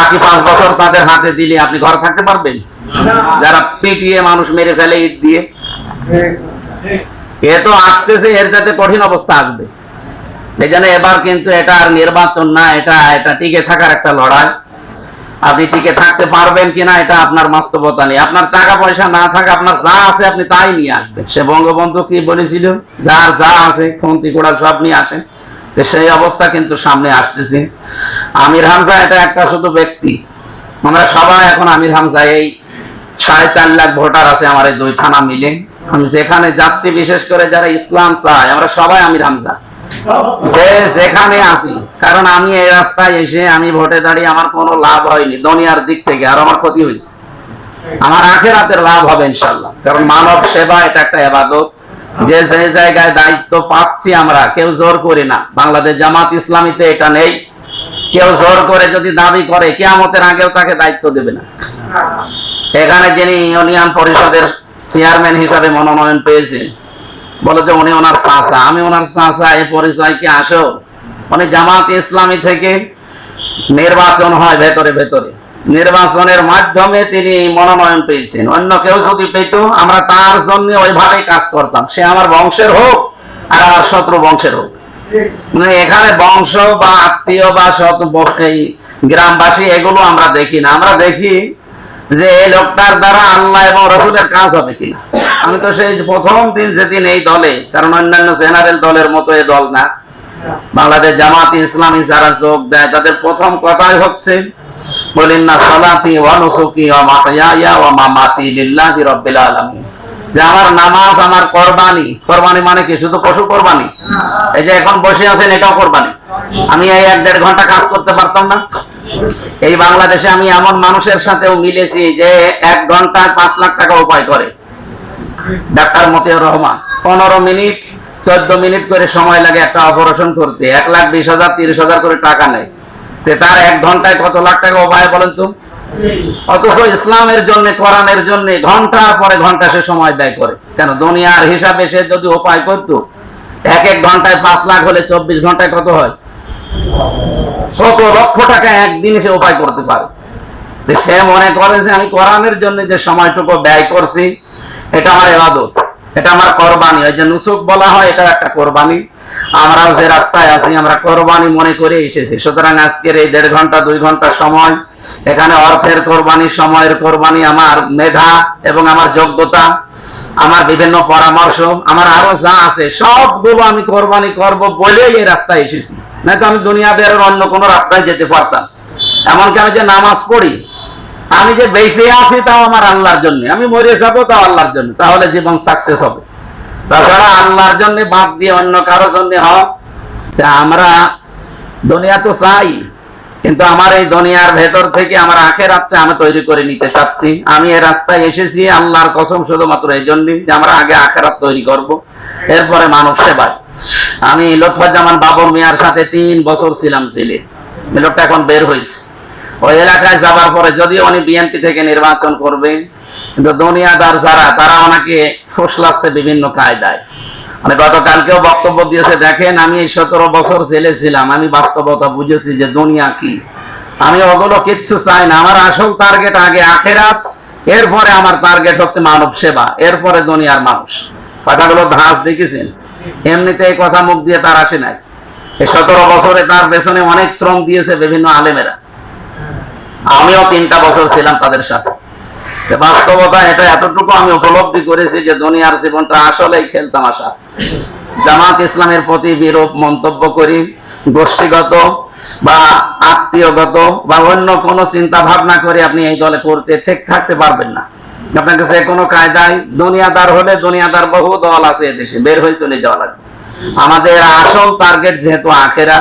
বাকি পাঁচ বছর তাদের হাতে দিলে আপনি ঘরে থাকতে পারবেন? যারা পিটিয়ে মানুষ মেরে ফেলে ইট দিয়ে। এ তো আসতেছে, এর যাতে কঠিন অবস্থা আসবে। এই জন্য এবার কিন্তু এটা আর নির্বাচন না, এটা এটা টিকে থাকার একটা লড়াই। আপনি টিকে থাকতে পারবেন কিনা, এটা আপনার বাস্তবতা নেই। আপনার টাকা পয়সা না থাকে, আপনার যা আছে আপনি তাই নিয়ে আসবেন। সে বঙ্গবন্ধু কি বলেছিল? যার যা আছে, খন্তি কোড়া সব নিয়ে আসেন। সেই অবস্থা কিন্তু সামনে আসতেছে। আমির হামজা এটা একটা শুধু ব্যক্তি। আমরা সবাই এখন আমির হামজা, এই সাড়ে চার লাখ ভোটার আছে আমার এই দুই থানা মিলে। আমি যেখানে যাচ্ছি, বিশেষ করে যারা ইসলাম চায়, আমরা সবাই আমির হামজা। যে যেখানে আছি, কারণ আমি এই রাস্তায় এসে আমি ভোটে দাঁড়িয়ে আমার কোনো লাভ হয়নি, দুনিয়ার দিক থেকে, আর আমার ক্ষতি হয়েছে। আমার আখের আখেরাতের লাভ হবে ইনশাল্লাহ কারণ মানব সেবা এটা একটা এবাদত। যে যে জায়গায় দায়িত্ব পাচ্ছি আমরা, কেউ জোর করি না। বাংলাদেশ জামাত ইসলামীতে এটা নেই। কেউ জোর করে যদি দাবি করে, কেয়ামতের আগেও তাকে দায়িত্ব দেবে না। এখানে যিনি ইউনিয়ন পরিষদের চেয়ারম্যান হিসাবে মনোনয়ন পেয়েছেন বলে যে উনি ওনার চাষা আমি ওনার চাষা এই পরিচয় কি আসো উনি জামাত ইসলামী থেকে নির্বাচন হয় ভেতরে ভেতরে। নির্বাচনের মাধ্যমে তিনি মনোনয়ন পেয়েছেন। অন্য কেউ যদি পেত, আমরা তার জন্য ওইভাবে কাজ করতাম। সে আমার বংশের হোক, আর আমার শত্রু বংশের হোক। মানে এখানে বংশ বা আত্মীয় বা এই গ্রামবাসী, এগুলো আমরা দেখি না। আমরা দেখি যে এই লোকটার দ্বারা আল্লাহ এবং রসুলের কাজ হবে কিনা। আমি তো সেই প্রথম দিন যেদিন এই দলে, কারণ অন্যান্য জেনারেল দলের মতো এই দল না। বাংলাদেশ জামাত ইসলামী যারা যোগ দেয়, তাদের প্রথম কথাই হচ্ছে বলেন না সালাতি ওয়া নুসুকি ওয়া মাহইয়া ওয়া মামাতি লিল্লাহি রাব্বিল আলামিন। যে আমার নামাজ আমার কোরবানি। কোরবানি মানে কি? শুধু পশু কোরবানি? এই যে এখন বসে আছেন এটাও কোরবানি? আমি এই এক দেড় ঘণ্টা কাজ করতে পারতাম না। এই বাংলাদেশে আমি এমন মানুষের সাথেও মিলেছি যে এক ঘন্টায় পাঁচ লাখ টাকা উপায় করে। ডাক্তার মতিউর রহমান পনেরো মিনিট চোদ্দ মিনিট করে সময় লাগে একটা অপারেশন করতে। এক লাখ বিশ হাজার তিরিশ হাজার করে টাকা নেয়। তার এক ঘন্টায় কত লাখ টাকা উপায় বলেন তো? অথচ ইসলামের জন্য, কোরআনের জন্য ঘণ্টার পরে ঘণ্টা সে সময় ব্যয় করে। কেন? দুনিয়ার হিসাবে সে যদি উপায় করতো, এক এক ঘন্টায় পাঁচ লাখ হলে চব্বিশ ঘন্টায় কত হয়? কত লক্ষ টাকা একদিনে সে উপায় করতে পারে। সে মনে করে যে আমি কোরআনের জন্য যে সময়টুকু ব্যয় করছি, এটা আমার এবাদত। এটা আমার কোরবানি, ওই যে নুসুক বলা হয় এটা একটা কোরবানি। আমরা যে রাস্তায় আছি, আমরা কোরবানি মনে করে এসেছি। সুতরাং আজকের এই দেড় ঘণ্টা, দুই ঘণ্টা সময়, এখানে অর্থের কোরবানি, সময়ের কোরবানি আমার মেধা এবং আমার যোগ্যতা, আমার বিভিন্ন পরামর্শ, আমার আরও যা আছে, সবগুলো আমি কোরবানি করব বলেই এই রাস্তায় এসেছি। নয়তো আমি দুনিয়াদের অন্য কোনো রাস্তায় যেতে পারতাম। এমনকি আমি যে নামাজ পড়ি আমি যে বেঁচে আছি তাও আমার আল্লাহর জন্য। আমি মরে যাব তাও আল্লাহর জন্য। তাহলে জীবন সাকসেস হবে। তাছাড়া আল্লাহর জন্য বাদ দিয়ে অন্য কারও জন্য তা আমরা দুনিয়া তো চাই, কিন্তু আমার এই দুনিয়ার ভেতর থেকে আমার আখের রাতটা আমি তৈরি করে নিতে চাচ্ছি। আমি এই রাস্তায় এসেছি, আল্লাহর কসম শুধুমাত্র এই জন্যই যে আমরা আগে আখের আখেরাত তৈরি করব। এরপরে মানব সেবায় আমি লুৎফুজ্জামান বাবর মিয়ার সাথে তিন বছর ছিলাম ছেলে লোকটা এখন বের হয়েছে। ওই এলাকায় যাবার পরে যদিও উনি বিএনপি থেকে নির্বাচন করবে, কিন্তু দুনিয়াদার যারা, তারা ওনাকে ফসলাচ্ছে বিভিন্ন কায়দায়। মানে গতকালকেও বক্তব্য দিয়েছে, দেখেন, আমি এই সতেরো বছর জেলে ছিলাম, আমি বাস্তবতা বুঝেছি যে দুনিয়া কি। আমি ওগুলো কিচ্ছু চাই না, আমার আসল টার্গেট আগে আখেরাত, এরপরে আমার টার্গেট হচ্ছে মানব সেবা, এরপরে দুনিয়ার মানুষ। কথাগুলো ধাস দেখেছেন? এমনিতে এই কথা মুখ দিয়ে তার আসে নাই। এই সতেরো বছরে তার পেছনে অনেক শ্রম দিয়েছে বিভিন্ন আলেমেরা। আমিও তিনটা বছর ছিলাম তাদের সাথে। বাস্তবতা এটা, এতটুকু আমি উপলব্ধি করেছি যে দুনিয়ার জীবনটা আসলেই খেলতাম আসা জামাত ইসলামের প্রতি বিরূপ মন্তব্য করি, গোষ্ঠীগত বা আত্মীয়গত বা অন্য কোনো চিন্তা ভাবনা করে আপনি এই দলে পড়তে ঠিক থাকতে পারবেন না। আপনার কাছে কোনো কায়দায় দুনিয়াদার হলে দুনিয়াদার বহু দল আছে এদেশে, বের হয়ে চলে যাওয়া লাগবে। আমাদের আসল টার্গেট যেহেতু আখেরা